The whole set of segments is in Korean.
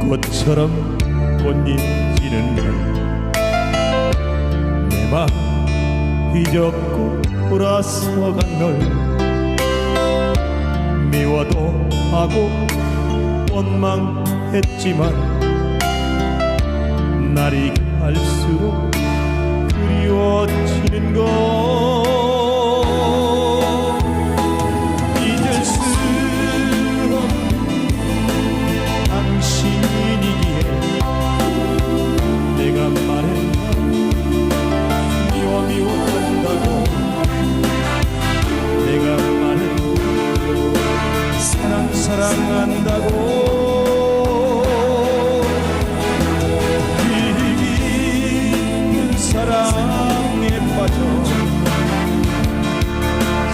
꽃처럼 꽃잎 지는 날 내맘 휘젓고 돌아서간 널. 미워도 하고 원망했지만 날이 갈수록 그리워 사랑 사랑한다고. 깊은 사랑에 빠져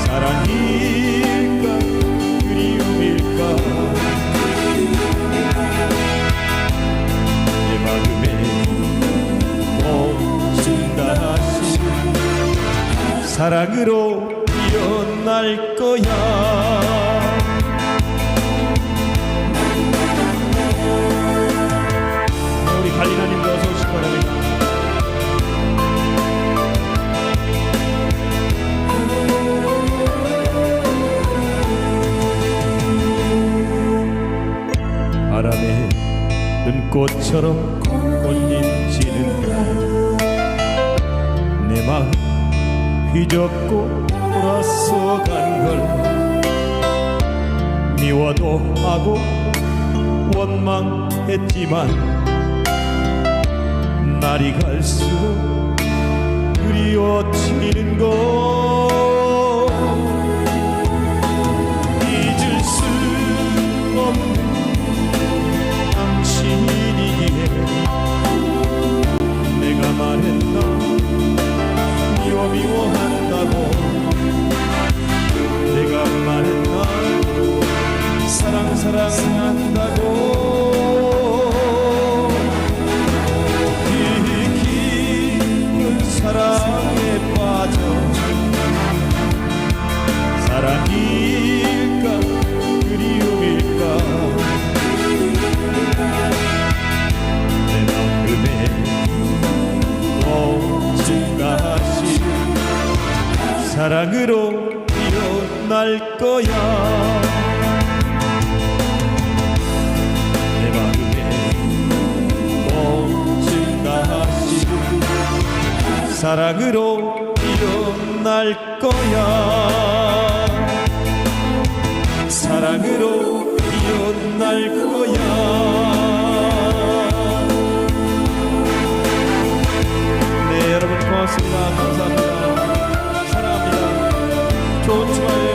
사랑일까 그리움일까? 내 마음에 모든 다시 사랑으로 일어날 거야 우리 갈리나님도 어서 오시기 바람에 눈꽃처럼 꽃잎 지는 날내 마음 휘젓고 돌아서 간걸 미워도 하고 원망했지만 날이 갈수록 그리워지는 것. 잊을 수 없는 당신이기에 내가 말했나? 미워 미워한다고. 내가 말했나? 사랑 사랑한다고 사랑으로 일어날 거야. 내 마음에 오직가시 사랑으로 일어날 거야. 사랑으로 일어날 거야 Gottes Welt.